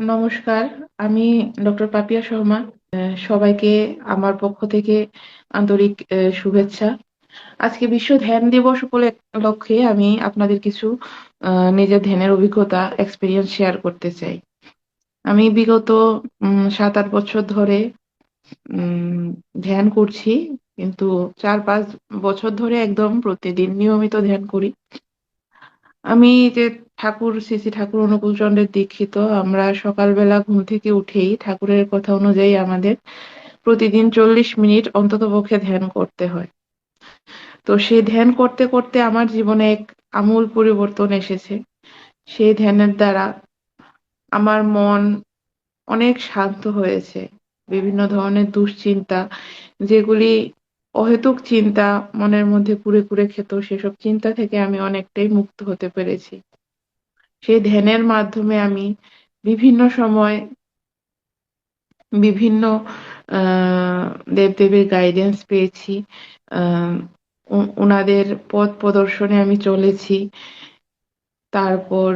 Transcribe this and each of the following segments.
নমস্কার, আমি ডক্টর পাপিয়া শর্মা সবাইকে আমার পক্ষ থেকে আন্তরিক শুভেচ্ছা। আজকে বিশ্ব ধ্যান দিবস উপলক্ষে আমি আপনাদের কিছু নিজের ধ্যানের অভিজ্ঞতা এক্সপিরিয়েন্স শেয়ার করতে চাই। আমি বিগত সাত আট বছর ধরে ধ্যান করছি, কিন্তু চার পাঁচ বছর ধরে একদম প্রতিদিন নিয়মিত ধ্যান করি। আমি যে ঠাকুর, শ্রী ঠাকুর অনুকূলচন্দ্রের দীক্ষিত। আমরা সকালবেলা ঘুম থেকে উঠেই ঠাকুরের কথা অনুযায়ী আমাদের প্রতিদিন চল্লিশ মিনিট অন্ততপক্ষে ধ্যান করতে হয়। তো সেই ধ্যান করতে করতে আমার জীবনে এক আমূল পরিবর্তন এসেছে। সেই ধ্যানের দ্বারা আমার মন অনেক শান্ত হয়েছে। বিভিন্ন ধরনের দুশ্চিন্তা, যেগুলি অহেতুক চিন্তা মনের মধ্যে কুরে কুরে খেত, সেসব চিন্তা থেকে আমি অনেকটাই মুক্ত হতে পেরেছি। সেই ধ্যানের মাধ্যমে আমি বিভিন্ন সময় বিভিন্ন দেবদেবীর গাইডেন্স পেয়েছি। উনাদের পথ প্রদর্শনে আমি চলেছি। তারপর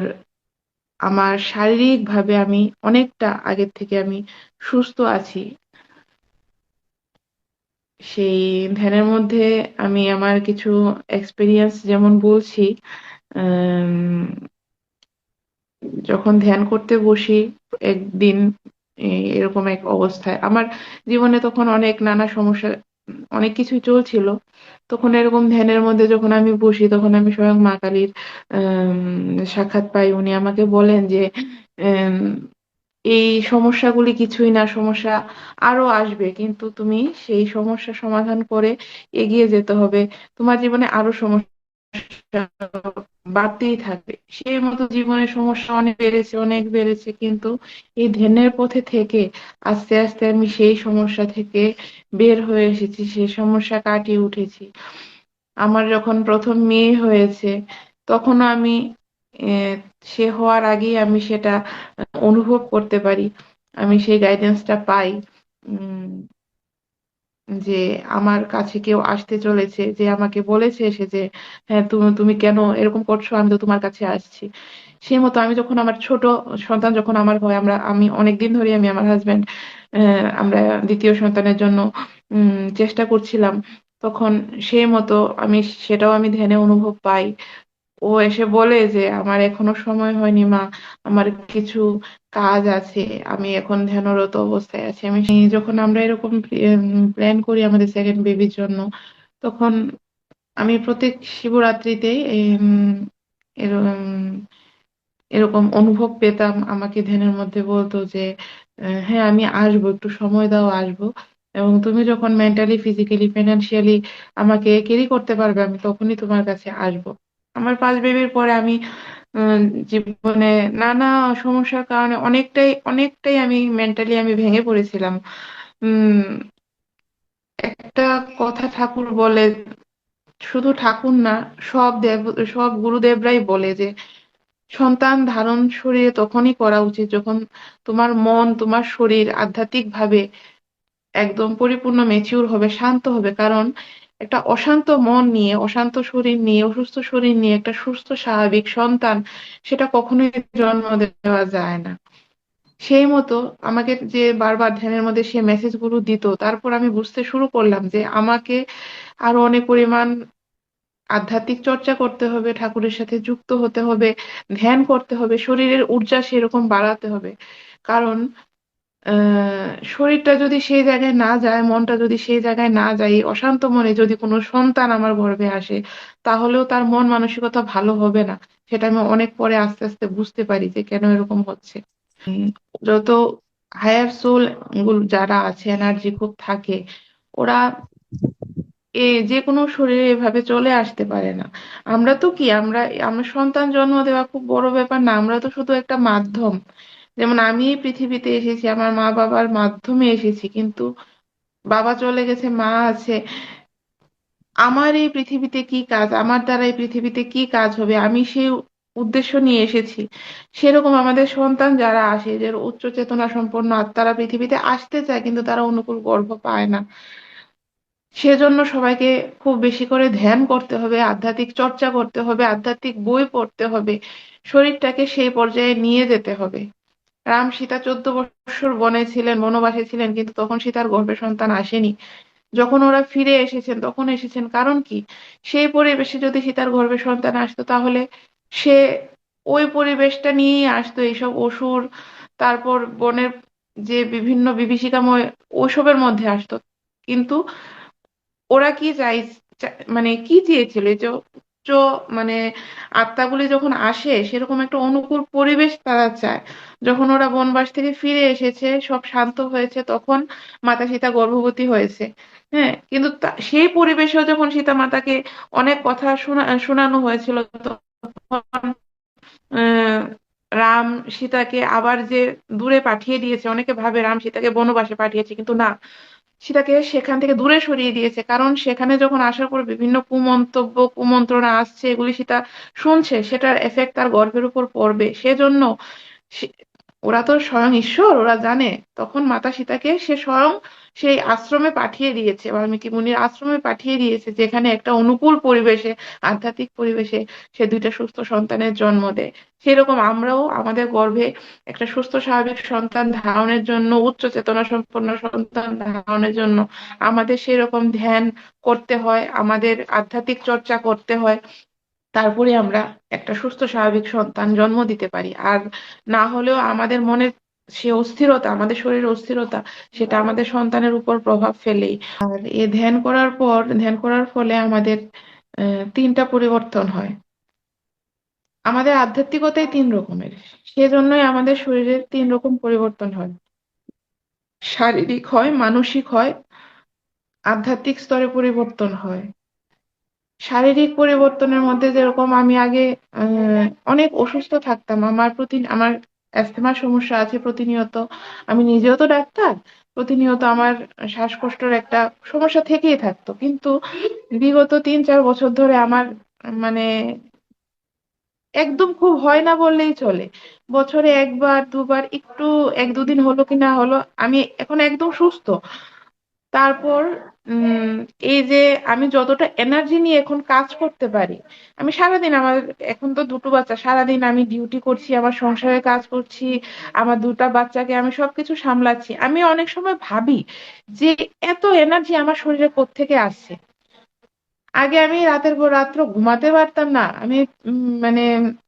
আমার শারীরিকভাবে আমি অনেকটা আগের থেকে আমি সুস্থ আছি। সেই ধ্যানের মধ্যে আমি আমার কিছু এক্সপিরিয়েন্স যেমন বলছি যখন ধ্যান করতে বসি, একদিন এরকম এক অবস্থায়। আমার জীবনে তখন অনেক নানা সমস্যা, অনেক কিছুই চলছিল। তখন এরকম ধ্যানের মধ্যে যখন আমি বসি, তখন আমি স্বয়ং মা কালীর সাক্ষাৎ পাই। উনি আমাকে বলেন যে এই সমস্যাগুলি কিছুই না, সমস্যা আরও আসবে, কিন্তু তুমি সেই সমস্যা সমাধান করে এগিয়ে যেতে হবে। তোমার জীবনে আরও সমস্যা বাড়তেই থাকবে সেই মতো জীবনের সমস্যা অনেক বেড়েছে অনেক বেড়েছে, কিন্তু এই ধ্যানের পথে থেকে আস্তে আস্তে আমি সেই সমস্যা থেকে বের হয়ে এসেছি, সেই সমস্যা কাটিয়ে উঠেছি। আমার যখন প্রথম মেয়ে হয়েছে, তখনও আমি সে হওয়ার আগেই আমি সেটা অনুভব করতে পারি। আমি সেই গাইডেন্সটা পাই। যে আমার কাছে কেউ আসতে চলেছে, যে আমাকে বলেছে এসে যে হ্যাঁ তুমি তুমি কেন এরকম করছ? আমি তো তোমার কাছে আসছি। সেই মতো আমি যখন আমার ছোট সন্তান যখন আমার হয়, আমরা, আমি অনেকদিন ধরে আমি আমার হাজবেন্ড আমরা দ্বিতীয় সন্তানের জন্য, উম, চেষ্টা করছিলাম। তখন সেই মতো আমি, সেটাও আমি ধ্যানে অনুভব পাই। ও এসে বলে যে, আমার এখনও সময় হয়নি মা, আমার কিছু কাজ আছে, আমি এখন ধ্যানরত অবস্থায় আছি। আমি যখন আমরা এরকম প্ল্যান করি আমাদের সেকেন্ড বেবির জন্য, তখন আমি প্রত্যেক শিবরাত্রিতে এরকম অনুভব পেতাম। আমাকে ধ্যানের মধ্যে বলতো যে হ্যাঁ আমি আসব, একটু সময় দাও, আসব। এবং তুমি যখন মেন্টালি ফিজিক্যালি ফিনান্সিয়ালি আমাকে ক্যারি করতে পারবে, আমি তখনই তোমার কাছে আসব। আমার ফার্স্ট বেবির পরে আমি জীবনে নানা সমস্যার কারণে অনেকটাই অনেকটাই আমি মেন্টালি আমি ভেঙে পড়েছিলাম। উম, একটা কথা ঠাকুর বলে, শুধু ঠাকুর না, সব দেব, সব গুরুদেবরাই বলে যে, সন্তান ধারণ শরীরে তখনই করা উচিত যখন তোমার মন, তোমার শরীর আধ্যাত্মিক ভাবে একদম পরিপূর্ণ মেচিউর হবে, শান্ত হবে। কারণ একটা অশান্ত মন নিয়ে, অশান্ত শরীর নিয়ে, অসুস্থ শরীর নিয়ে, একটা সুস্থ, স্বাভাবিক সন্তান, সেটা কখনোই জন্ম দেওয়া যায় না। সেই মতো আমাকে যে বারবার ধ্যানের মধ্যে সে মেসেজগুলো দিত, তারপর আমি বুঝতে শুরু করলাম যে আমাকে আরও অনেক পরিমাণ আধ্যাত্মিক চর্চা করতে হবে, ঠাকুরের সাথে যুক্ত হতে হবে, ধ্যান করতে হবে, শরীরের ঊর্জা সেরকম বাড়াতে হবে। কারণ শরীরটা যদি সেই জায়গায় না যায়, মনটা যদি সেই জায়গায় না যায়, অশান্ত মনে যদি কোনো সন্তান আমার গর্ভে আসে, তাহলেও তার মন মানসিকতা ভালো হবে না। সেটা আমি অনেক পরে আস্তে আস্তে বুঝতে পারি যে কেন এরকম হচ্ছে। যত হায়ার সোল যারা আছে এনার্জি খুব থাকে, ওরা এ যে কোনো শরীরে এভাবে চলে আসতে পারে না। আমরা তো কি? আমরা আমরা সন্তান জন্ম দেওয়া খুব বড় ব্যাপার না। আমরা তো শুধু একটা মাধ্যম। যেমন আমি এই পৃথিবীতে এসেছি, আমার মা বাবার মাধ্যমে এসেছি, কিন্তু বাবা চলে গেছে, মা আছে। আমার এই পৃথিবীতে কি কাজ? আমার দ্বারা এই পৃথিবীতে কি কাজ হবে? আমি সেই উদ্দেশ্য নিয়ে এসেছি। সেরকম আমাদের সন্তান যারা আসে যে উচ্চ চেতনা সম্পন্ন আত্মারা পৃথিবীতে আসতে চায়, কিন্তু তারা অনুকূল গর্ভ পায় না। সেজন্য সবাইকে খুব বেশি করে ধ্যান করতে হবে, আধ্যাত্মিক চর্চা করতে হবে, আধ্যাত্মিক বই পড়তে হবে, শরীরটাকে সেই পর্যায়ে নিয়ে যেতে হবে। রাম সীতা চোদ্দ বৎসর বনে ছিলেন, বনবাসে ছিলেন, কিন্তু তখন সীতার গর্ভে সন্তান আসেনি। যখন ওরা ফিরে এসেছেন, তখন এসেছেন। কারণ কি? সেই পরিবেশে যদি সীতার গর্ভে সন্তান আসতো, তাহলে সে ওই পরিবেশটা নিয়েই আসতো, এইসব অসুর, তারপর বনের যে বিভিন্ন বিভীষিকাময় ওসবের মধ্যে আসতো। কিন্তু ওরা কি চাই মানে কি চেয়েছিল? যে মানে আত্মাগুলি যখন আসে, সেরকম একটা অনুকূল পরিবেশ তারা চায়। যখন ওরা বনবাস থেকে ফিরে এসেছে, সব শান্ত হয়েছে, তখন মাতা সীতা গর্ভবতী হয়েছে। হ্যাঁ কিন্তু সেই পরিবেশেও যখন সীতা মাতাকে অনেক কথা শোনা, শোনানো হয়েছিল, তখন রাম সীতাকে আবার যে দূরে পাঠিয়ে দিয়েছে, অনেকে ভাবে রাম সীতাকে বনবাসে পাঠিয়েছে, কিন্তু না। সীতাকে সেখান থেকে দূরে সরিয়ে দিয়েছে। কারণ সেখানে যখন আসার পর বিভিন্ন কুমন্তব্য, কুমন্ত্রণা আসছে, এগুলি সেটা শুনছে, সেটার এফেক্ট তার গর্ভের উপর পড়বে। সেজন্য ওরা তো স্বয়ং ঈশ্বর, ওরা জানে। তখন মাতা সীতাকে সে স্বয়ং সেই আশ্রমে পাঠিয়ে দিয়েছে, বাল্মীকি মুনির আশ্রমে পাঠিয়ে দিয়েছে, যেখানে একটা অনুকূল পরিবেশে, আধ্যাত্মিক পরিবেশে সে দুইটা সুস্থ সন্তানের জন্ম দেয়। সেরকম আমরাও আমাদের গর্ভে একটা সুস্থ স্বাভাবিক সন্তান ধারণের জন্য, উচ্চ চেতনা সম্পন্ন সন্তান ধারণের জন্য আমাদের সেরকম ধ্যান করতে হয়, আমাদের আধ্যাত্মিক চর্চা করতে হয়। তারপরে আমরা একটা সুস্থ, স্বাভাবিক সন্তান জন্ম দিতে পারি। আর না হলেও আমাদের মনের সে অস্থিরতা, আমাদের শরীরের অস্থিরতা, সেটা আমাদের সন্তানের উপর প্রভাব ফেলেই। আর এ ধ্যান করার পর, ধ্যান করার ফলে আমাদের তিনটা পরিবর্তন হয়। আমাদের আধ্যাত্মিকতাই তিন রকমের। সেজন্যই আমাদের শরীরের তিন রকম পরিবর্তন হয়। শারীরিক হয়, মানসিক হয়, আধ্যাত্মিক স্তরে পরিবর্তন হয়। শারীরিক পরিবর্তনের মধ্যে যেরকম আমি আগে অনেক অসুস্থ থাকতাম। আমার প্রতি, আমার অ্যাস্থমার সমস্যা আছে প্রতিনিয়ত। আমি নিজেও তো ডাক্তার, প্রতিনিয়ত আমার শ্বাসকষ্টের একটা সমস্যা থেকেই থাকতো। কিন্তু বিগত তিন চার বছর ধরে আমার মানে একদম খুব হয় না বললেই চলে। বছরে একবার, দুবার, একটু এক দুদিন হলো কি না হলো, আমি এখন একদম সুস্থ। তারপর এই যে আমি যতটা এনার্জি নিয়ে এখন কাজ করতে পারি, আমি সারাদিন আমার, এখন তো দুটো বাচ্চা, সারাদিন আমি ডিউটি করছি, আমার সংসারে কাজ করছি, আমার দুটা বাচ্চাকে আমি সবকিছু সামলাচ্ছি। আমি অনেক সময় ভাবি যে এত এনার্জি আমার শরীরে কোত্থেকে আসছে? আগে আমি রাতের পর রাত্র ঘুমাতে পারতাম না। আমি মানে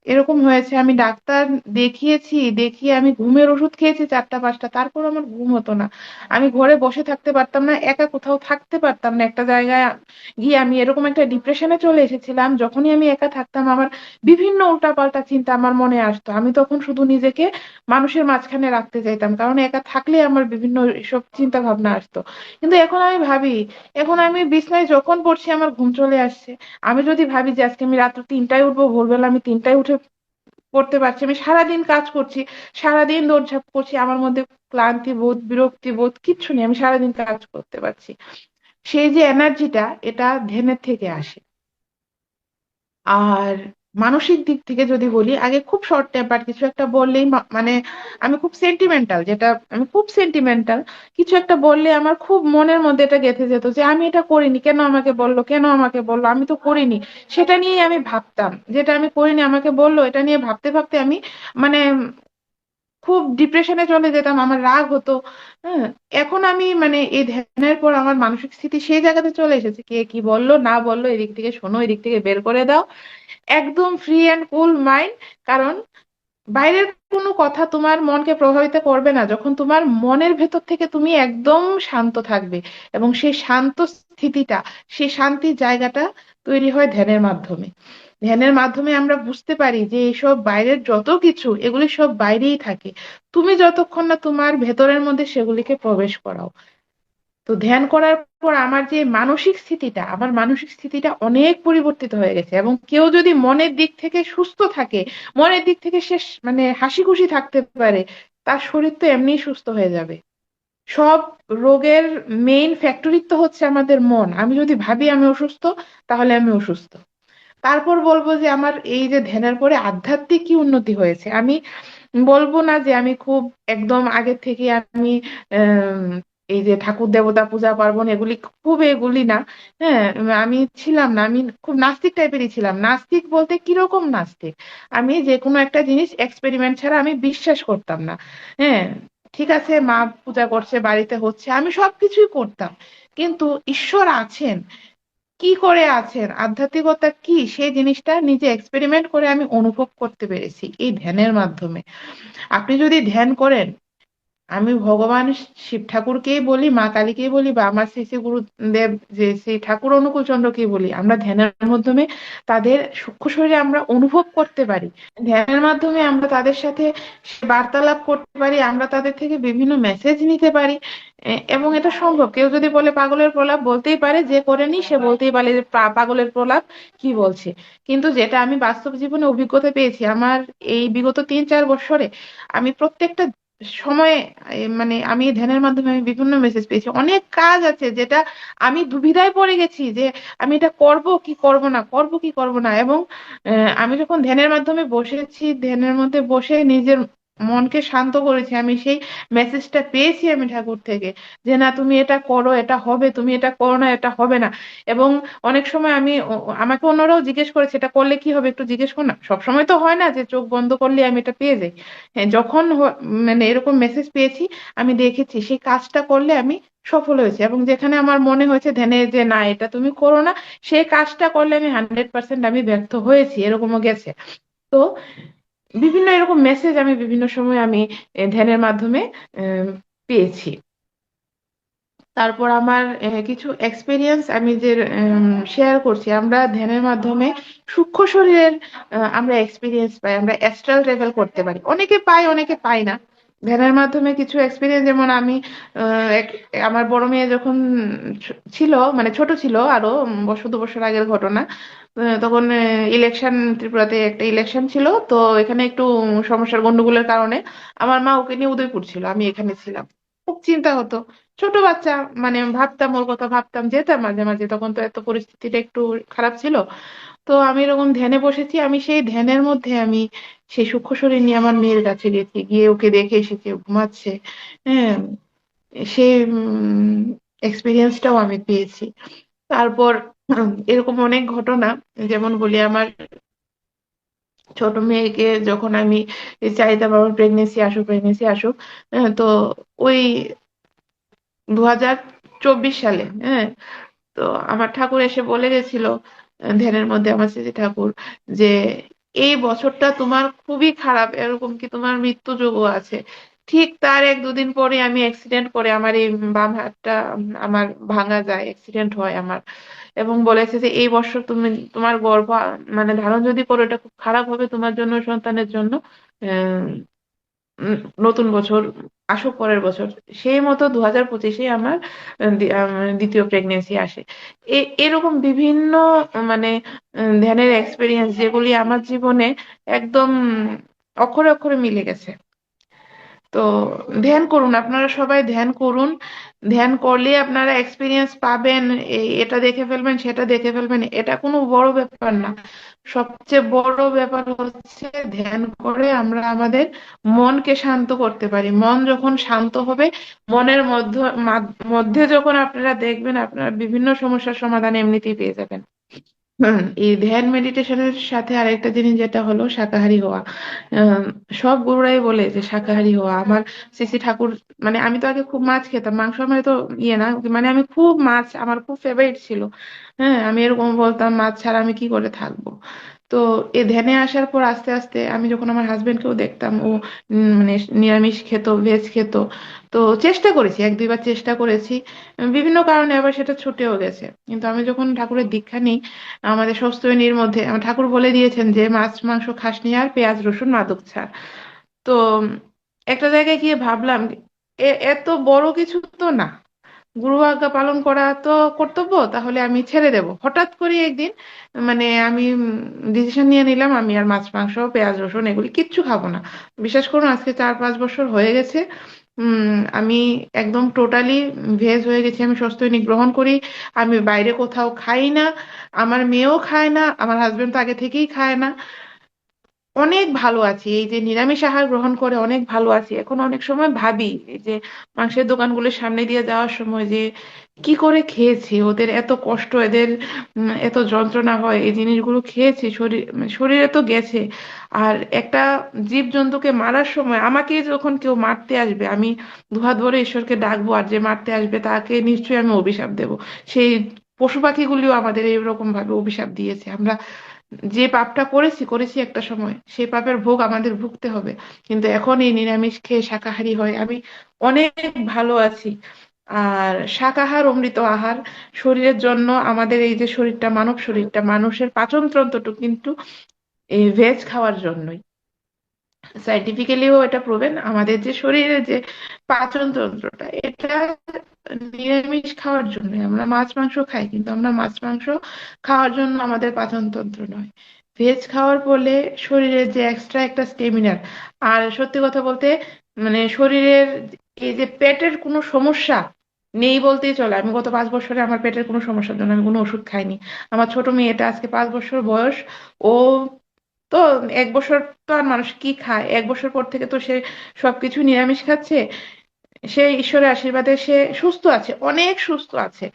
এরকম হয়েছে, আমি ডাক্তার দেখিয়েছি, দেখিয়ে আমি ঘুমের ওষুধ খেয়েছি চারটা, পাঁচটা, তারপর আমার ঘুম হতো না। আমি ঘরে বসে থাকতে পারতাম না, একা কোথাও থাকতে পারতাম না। একটা জায়গায় গিয়ে আমি এরকম একটা ডিপ্রেশনে চলে এসেছিলাম, যখনই আমি একা থাকতাম, আমার বিভিন্ন উল্টাপাল্টা চিন্তা আমার মনে আসতো। আমি তখন শুধু নিজেকে মানুষের মাঝখানে রাখতে চাইতাম, কারণ একা থাকলে আমার বিভিন্ন সব চিন্তা ভাবনা আসতো। কিন্তু এখন আমি ভাবি, এখন আমি বিছনায় যখন পড়ছি আমার ঘুম চলে আসছে। আমি যদি ভাবি যে আজকে আমি রাত্র তিনটায় উঠবো, ভোরবেলা আমি তিনটায় উঠে পড়তে পারছি। আমি সারাদিন কাজ করছি, সারাদিন দৌড়ঝাঁপ করছি, আমার মধ্যে ক্লান্তি বোধ, বিরক্তি বোধ, কিচ্ছু নেই, আমি সারাদিন কাজ করতে পারছি। সেই যে এনার্জিটা, এটা ধ্যানের থেকে আসে। আর মানসিক দিক থেকে যদি বলি, আগে খুব শর্ট টেম্পার কিছু একটা বললেই মানে আমি খুব সেন্টিমেন্টাল যেটা আমি খুব সেন্টিমেন্টাল কিছু একটা বললে আমার খুব মনের মধ্যে এটা গেঁথে যেত যে আমি এটা করিনি, কেন আমাকে বলল, কেন আমাকে বলল, আমি তো করিনি। সেটা নিয়েই আমি ভাবতাম। যেটা আমি করিনি, আমাকে বলল, এটা নিয়ে ভাবতে ভাবতে আমি মানে খুব ডিপ্রেশনে চলে যেতাম, আমার রাগ হতো। হ্যাঁ এখন আমি মানে এই ধ্যানের পর আমার মানসিক স্থিতি সেই জায়গাতে চলে এসেছে। কে কি বলল, না বলল, এদিক থেকে শোনো, এদিক থেকে বের করে দাও। একদম ফ্রি অ্যান্ড কুল মাইন্ড কারণ বাইরের কোনো কথা তোমার মনকে প্রভাবিত করবে না। যখন তোমার মনের ভেতর থেকে তুমি একদম শান্ত থাকবে এবং সেই শান্ত স্থিতিটা, সেই শান্তির জায়গাটা তৈরি হয় ধ্যানের মাধ্যমে। ধ্যানের মাধ্যমে আমরা বুঝতে পারি যে এইসব বাইরের যত কিছু, এগুলি সব বাইরেই থাকে। তুমি যতক্ষণ না তোমার ভেতরের মধ্যে সেগুলিকে প্রবেশ করাও। তো ধ্যান করার পর আমার যে মানসিক স্থিতিটা, আমার মানসিক স্থিতিটা অনেক পরিবর্তিত হয়ে গেছে এবং কেউ যদি মনের দিক থেকে সুস্থ থাকে, মনের দিক থেকে সে মানে হাসি খুশি থাকতে পারে, তার শরীর তো এমনিই সুস্থ হয়ে যাবে। সব রোগের মেইন ফ্যাক্টরি তো হচ্ছে আমাদের মন। আমি যদি ভাবি আমি অসুস্থ, তাহলে আমি অসুস্থ। তারপর বলব যে আমার এই যে ধ্যানের পরে আধ্যাত্মিক কি উন্নতি হয়েছে? আমি বলব না যে আমি খুব একদম আগের থেকে আমি এই যে ঠাকুর দেবতা, পূজা পার্বণ এগুলি খুব এগুলি না। হ্যাঁ আমি ছিলাম না, আমি খুব নাস্তিক টাইপেরই ছিলাম। নাস্তিক বলতে কীরকম নাস্তিক? আমি যে কোনো একটা জিনিস এক্সপেরিমেন্ট ছাড়া আমি বিশ্বাস করতাম না। হ্যাঁ ঠিক আছে, মা পূজা করছে, বাড়িতে হচ্ছে, আমি সবকিছুই করতাম। কিন্তু ঈশ্বর আছেন। কি করে আছেন? আধ্যাত্মিকতা কি? সেই জিনিসটা নিজে এক্সপেরিমেন্ট করে আমি অনুভব করতে পেরেছি এই ধ্যানের মাধ্যমে। আপনি যদি ধ্যান করেন আমি ভগবান শিব ঠাকুরকেই বলি, মা কালীকেই বলি বা আমার শ্রী শ্রী গুরুদেব, যে শ্রী ঠাকুর অনুকূল চন্দ্রকেই বলি। আমরা ধ্যানের মাধ্যমে তাদের সূক্ষ্ম শরীরে আমরা অনুভব করতে পারি। ধ্যানের মাধ্যমে আমরা তাদের সাথে বার্তালাপ করতে পারি, আমরা তাদের থেকে বিভিন্ন মেসেজ নিতে পারি। এবং এটা সম্ভব। কেউ যদি বলে পাগলের প্রলাপ, বলতেই পারে, যে করেনি সে বলতেই পারে যে পাগলের প্রলাপ, কি বলছে? কিন্তু যেটা আমি বাস্তব জীবনে অভিজ্ঞতা পেয়েছি, আমার এই বিগত তিন চার বছরে আমি প্রত্যেকটা সময়ে মানে আমি ধ্যানের মাধ্যমে আমি বিভিন্ন মেসেজ পেয়েছি। অনেক কাজ আছে যেটা আমি দুবিধায় পড়ে গেছি যে আমি এটা করব কি করব না, করব কি করব না। এবং আমি যখন ধ্যানের মাধ্যমে বসেছি, ধ্যানের মধ্যে বসে নিজের মনকে শান্ত করেছি, আমি সেই মেসেজটা পেয়েছি আমি ঠাকুর থেকে যে, না, তুমি এটা করো, এটা হবে, তুমি এটা করো না, এটা হবে না। এবং অনেক সময় আমি আমাকে অন্যরাও জিজ্ঞেস করেছে এটা করলে কি হবে? একটু জিজ্ঞেস করো না। সবসময় তো হয় না যে, চোখ বন্ধ করলে আমি এটা পেয়ে যাই। হ্যাঁ যখন মানে এরকম মেসেজ পেয়েছি, আমি দেখেছি, সেই কাজটা করলে আমি সফল হয়েছে। এবং যেখানে আমার মনে হয়েছে ধ্যানে যে, না, এটা তুমি করো না সেই কাজটা করলে আমি হান্ড্রেড পার্সেন্ট আমি ব্যর্থ হয়েছি, এরকমও গেছে। তো বিভিন্ন এরকম মেসেজ আমি বিভিন্ন সময় আমি ধ্যানের মাধ্যমে পেয়েছি। তারপর আমার কিছু এক্সপিরিয়েন্স আমি যে শেয়ার করছি, আমরা ধ্যানের মাধ্যমে সূক্ষ্ম শরীরের আমরা এক্সপিরিয়েন্স পাই, আমরা অ্যাস্ট্রাল ট্রাভেল করতে পারি। অনেকে পাই অনেকে পাই না। ধ্যানের মাধ্যমে কিছু এক্সপিরিয়েন্স যেমন আমি আমার বড় মেয়ে যখন ছিল মানে ছোট ছিল আরও বছর দু বছর আগের ঘটনা তখন ইলেকশন ত্রিপুরাতে একটা ইলেকশন ছিল, তো এখানে একটু সমস্যার গন্ডগোলের কারণে আমার মা ওকে নিয়ে উদয়পুর ছিল, আমি এখানে ছিলাম। খুব চিন্তা হতো। ছোট বাচ্চা মানে ভাবতাম ওর কথা ভাবতাম, যেতাম মাঝে মাঝে, তখন তো এত পরিস্থিতিটা একটু খারাপ ছিল। তো আমি এরকম ধ্যানে বসেছি, আমি সেই ধ্যানের মধ্যে আমি সেই সূক্ষ্ম শরীর নিয়ে আমার মেয়ের কাছে গেছি, গিয়ে ওকে দেখে এসেছে ঘুমাচ্ছে। হ্যাঁ সেই এক্সপিরিয়েন্সটাও আমি পেয়েছি। তারপর এরকম অনেক ঘটনা, যেমন বলি আমার ছোট মেয়েকে যখন আমি চাইতাম, আমার প্রেগনেন্সি আসুক প্রেগনেন্সি আসুক তো ওই চব্বিশ সালে হ্যাঁ? তো আমার ঠাকুর এসে বলে গেছিল, ধ্যানের মধ্যে আমার শ্রী ঠাকুর, যে এই বছরটা তোমার খুবই খারাপ, এরকম কি তোমার মৃত্যু যোগও আছে? ঠিক তার এক দুদিন পরে আমি অ্যাক্সিডেন্ট করে আমার এই বাম হাতটা, আমার ভাঙা যায় অ্যাক্সিডেন্ট হয় আমার। এবং বলেছে যে এই বছর তুমি, তোমার গর্ভ মানে ধারণ যদি করো, এটা খুব খারাপ হবে তোমার জন্য, সন্তানের জন্য। নতুন বছর, আসুক পরের বছর, সেই মতো দু হাজার পঁচিশে আমার দ্বিতীয় প্রেগনেন্সি আসে। এরকম বিভিন্ন মানে ধ্যানের এক্সপিরিয়েন্স যেগুলি আমার জীবনে একদম অক্ষরে অক্ষরে মিলে গেছে। তো ধ্যান করুন, আপনারা সবাই ধ্যান করুন। ধ্যান করলে আপনারা এক্সপিরিয়েন্স পাবেন এটা দেখে ফেলবেন, সেটা দেখে ফেলবেন, এটা কোনো বড় ব্যাপার না। সবচেয়ে বড় ব্যাপার হচ্ছে ধ্যান করে আমরা আমাদের মনকে শান্ত করতে পারি। মন যখন শান্ত হবে, মনের মধ্যে মধ্যে যখন আপনারা দেখবেন আপনারা বিভিন্ন সমস্যার সমাধান এমনিতেই পেয়ে যাবেন। হুম এই ধ্যান মেডিটেশনের সাথে আরেকটা জিনিস যেটা হলো শাকাহারী হওয়া। আহ, সব গুরুরাই বলে যে শাকাহারী হওয়া। আমার শ্রী ঠাকুর মানে আমি তো আগে খুব মাছ খেতাম মাংস আমার তো ইয়ে না মানে আমি খুব মাছ আমার খুব ফেভারিট ছিল। হ্যাঁ আমি এরকম বলতাম মাছ ছাড়া আমি কি করে থাকব? তো এ ধ্যানে আসার পর আস্তে আস্তে আমি যখন আমার হাজবেন্ডকেও দেখতাম, ও মানে নিরামিষ খেত ভেজ খেত, তো চেষ্টা করেছি, এক দুইবার চেষ্টা করেছি। বিভিন্ন কারণে আবার সেটা ছুটেও গেছে। কিন্তু আমি যখন ঠাকুরের দীক্ষা নিই, আমাদের সস্তনীর মধ্যে, আমার ঠাকুর বলে দিয়েছেন যে, মাছ, মাংস খাস নি আর পেঁয়াজ, রসুন, মাদক ছাড়। তো একটা জায়গায় গিয়ে ভাবলাম এত বড় কিছু তো না। গুরু আজ্ঞা পালন করা তো কর্তব্য, তাহলে আমি ছেড়ে দেব। হঠাৎ করে একদিন মানে আমি ডিসিশন নিয়ে নিলাম, আমি আর মাছ, মাংস, পেঁয়াজ, রসুন এগুলি কিচ্ছু খাব না। বিশ্বাস করুন, আজকে চার, পাঁচ বছর হয়ে গেছে। আমি একদম টোটালি ভেজ হয়ে গেছি, আমি সস্তৈনিক গ্রহণ করি, আমি বাইরে কোথাও খাই না, আমার মেয়েও খায় না, আমার হাজবেন্ড তো আগে থেকেই খায় না। অনেক ভালো আছি। এই যে নিরামিষ আহার গ্রহণ করে অনেক ভালো আছি। এখন অনেক সময় ভাবি, এই যে মাংসের দোকানগুলোর সামনে দিয়ে যাওয়ার সময় যে কি করে খেয়েছি? ওদের এত কষ্ট, এদের এত যন্ত্রণা হয়, এই জিনিসগুলো খেয়েছি, শরীর মানে শরীরে তো গেছে। আর একটা জীবজন্তুকে মারার সময় আমাকে যখন কেউ মারতে আসবে, আমি দুহাত ভরে ঈশ্বরকে ডাকবো আর যে মারতে আসবে তাকে নিশ্চয়ই আমি অভিশাপ দেব। সেই পশু পাখিগুলিও আমাদের এইরকম ভাবে অভিশাপ দিয়েছে। আমরা যে পাপটা করেছি করেছি একটা সময়। সেই পাপের ভোগ আমাদের ভুগতে হবে। কিন্তু এখন এই নিরামিষ খেয়ে শাকাহারী হয় আমি অনেক ভালো আছি। আর শাকাহার অমৃত আহার শরীরের জন্য আমাদের এই যে শরীরটা, মানব শরীরটা, মানুষের পাচনতন্ত্রটুকু কিন্তু এই ভেজ খাওয়ার জন্যই। সাইন্টিফিক্যালিও এটা প্রুভেন আমাদের যে শরীরের যে পাচন তন্ত্রটা এটা নিরামিষ খাওয়ার জন্য আমরা মাছ, মাংস খাই, কিন্তু আমরা মাছ, মাংস খাওয়ার জন্য আমাদের পাচনতন্ত্র নয়। ভেজ খাওয়ার ফলে শরীরের যে এক্সট্রা একটা স্টেমিনার আর সত্যি কথা বলতে মানে শরীরের এই যে পেটের কোনো সমস্যা নেই বলতেই চলে। আমি গত পাঁচ বছরে আমার পেটের কোনো সমস্যার জন্য আমি কোনো ওষুধ খাইনি। আমার ছোট মেয়েটা আজকে পাঁচ বছর বয়স। ও তো এক বছর তো আর মানুষ কি খায়? এক বছর পর থেকে তো সে সবকিছু নিরামিষ খাচ্ছে। সে ঈশ্বরের আশীর্বাদে সে সুস্থ আছে, অনেক সুস্থ আছে।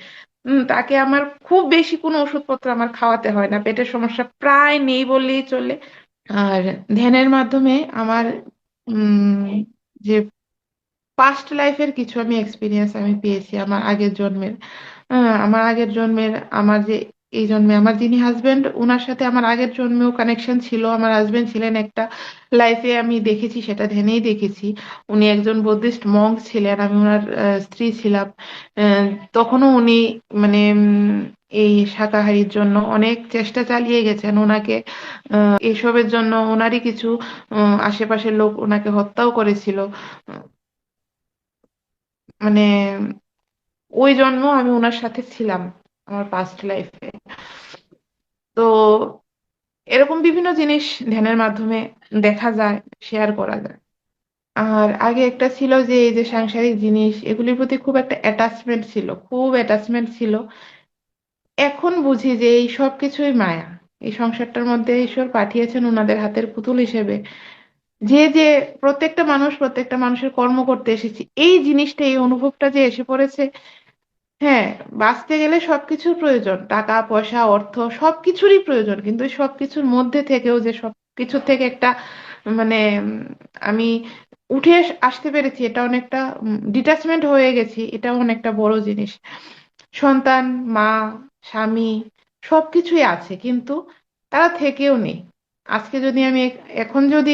তাকে আমার খুব বেশি কোনো ওষুধপত্র আমার খাওয়াতে হয় না, পেটের সমস্যা প্রায় নেই বললেই চলে। আর ধ্যানের মাধ্যমে আমার যে পাস্ট লাইফের কিছু আমি এক্সপিরিয়েন্স আমি পেয়েছি আমার আগের জন্মের। আমার আগের জন্মের, আমার যে এই জন্মে আমার যিনি হাজবেন্ড ওনার সাথে আমার আগের জন্মেও কানেকশন ছিল। আমার হাজবেন্ড ছিলেন একটা লাইফে আমি দেখেছি, সেটা ধ্যানেই দেখেছি। উনি একজন বুদ্ধিস্ট মঙ্ক ছিলেন, আমি ওনার স্ত্রী ছিলাম। তখনও উনি মানে এই শাকাহারীর জন্য অনেক চেষ্টা চালিয়ে গেছেন ওনাকে এসবের জন্য ওনারই কিছু আশেপাশের লোক ওনাকে হত্যাও করেছিল। মানে ওই জন্ম আমি ওনার সাথে ছিলাম। আমার পাস্ট লাইফে তো এরকম বিভিন্ন জিনিস ধ্যানের মাধ্যমে দেখা যায় শেয়ার করা যায়। আর আগে একটা ছিল যে, এই যে সাংসারিক জিনিস, এগুলির প্রতি খুব একটা অ্যাটাচমেন্ট ছিল, খুব অ্যাটাচমেন্ট ছিল। এখন বুঝি যে, এই সব কিছুই মায়া। এই সংসারটার মধ্যে ঈশ্বর পাঠিয়েছেন ওনাদের হাতের পুতুল হিসেবে। যে যে প্রত্যেকটা মানুষ, প্রত্যেকটা মানুষের কর্ম করতে এসেছি, এই জিনিসটা, এই অনুভবটা যে এসে পড়েছে হ্যাঁ বাঁচতে গেলে সবকিছুর প্রয়োজন। টাকা পয়সা অর্থ সবকিছুরই প্রয়োজন। কিন্তু সবকিছুর মধ্যে থেকেও যে সবকিছু থেকে একটা মানে উম, আমি উঠে আস- আসতে পেরেছি এটা অনেকটা ডিটাচমেন্ট হয়ে গেছি এটাও অনেকটা বড় জিনিস। সন্তান মা স্বামী সবকিছুই আছে কিন্তু তারা থেকেও নেই। আজকে যদি আমি এখন যদি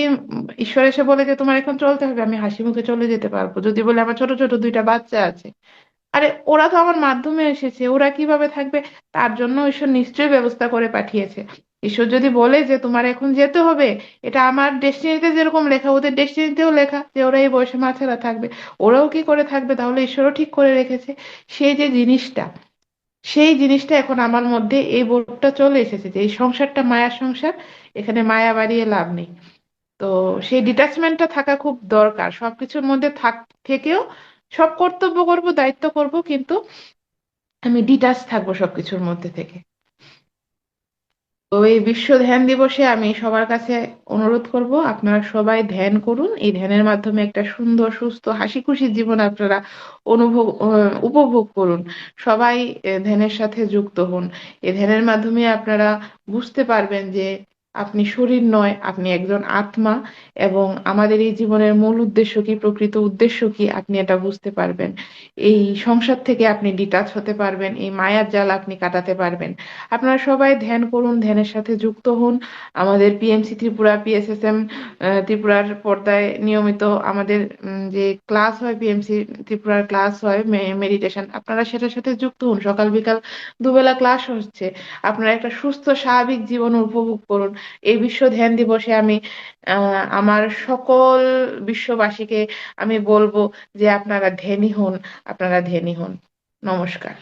ঈশ্বর এসে বলে যে তোমার এখন চলতে হবে আমি হাসি মুখে চলে যেতে পারব। যদি বলে আমার ছোট ছোট দুইটা বাচ্চা আছে আরে, ওরা তো আমার মাধ্যমে এসেছে, ওরা কীভাবে থাকবে? তার জন্য ঈশ্বর নিশ্চয়ই ব্যবস্থা করে পাঠিয়েছে। ঈশ্বর যদি বলে যে তোমার এখন যেতে হবে, এটা আমার ডেস্টিনিতে যেরকম লেখা, ওদের ডেস্টিনিতেও লেখা যে ওরা এই বয়সে মাছেরা থাকবে। ওরাও কি করে থাকবে? তাহলে ঈশ্বরও ঠিক করে রেখেছে। সেই যে জিনিসটা, সেই জিনিসটা এখন আমার মধ্যে এই বোর্ডটা চলে এসেছে যে এই সংসারটা মায়ার সংসার, এখানে মায়া বাড়িয়ে লাভ নেই। তো সেই ডিটাচমেন্টটা থাকা খুব দরকার। সবকিছুর মধ্যে থাক, থেকেও সব কর্তব্য করব, দায়িত্ব করব, কিন্তু আমি ডিটাচ থাকব সবকিছুর মধ্যে থেকে। তো এই বিশ্ব ধ্যান দিবসে আমি সবার কাছে অনুরোধ করব, আপনারা সবাই ধ্যান করুন। এই ধ্যানের মাধ্যমে একটা সুন্দর, সুস্থ হাসি খুশি জীবন আপনারা অনুভব উপভোগ করুন। সবাই ধ্যানের সাথে যুক্ত হন। এই ধ্যানের মাধ্যমে আপনারা বুঝতে পারবেন যে আপনি শরীর নয়, আপনি একজন আত্মা এবং আমাদের এই জীবনের মূল উদ্দেশ্য কি, প্রকৃত উদ্দেশ্য কি, আপনি এটা বুঝতে পারবেন। এই সংসার থেকে আপনি ডিটাচ হতে পারবেন, এই মায়ার জাল আপনি কাটাতে পারবেন। আপনারা সবাই ধ্যান করুন, ধ্যানের সাথে যুক্ত হন। আমাদের পিএমসি ত্রিপুরা পিএসএসএম ত্রিপুরার পর্দায় নিয়মিত আমাদের যে ক্লাস হয় পিএমসি ত্রিপুরার ক্লাস হয় মেডিটেশন আপনারা সেটার সাথে যুক্ত হন। সকাল বিকাল দুবেলা ক্লাস হচ্ছে। আপনারা একটা সুস্থ, স্বাভাবিক জীবন উপভোগ করুন। এই বিশ্ব ধ্যান দিবসে আমি আহ, আমার সকল বিশ্ববাসীকে আমি বলব যে আপনারা ধ্যানী হন আপনারা ধ্যানী হন। নমস্কার।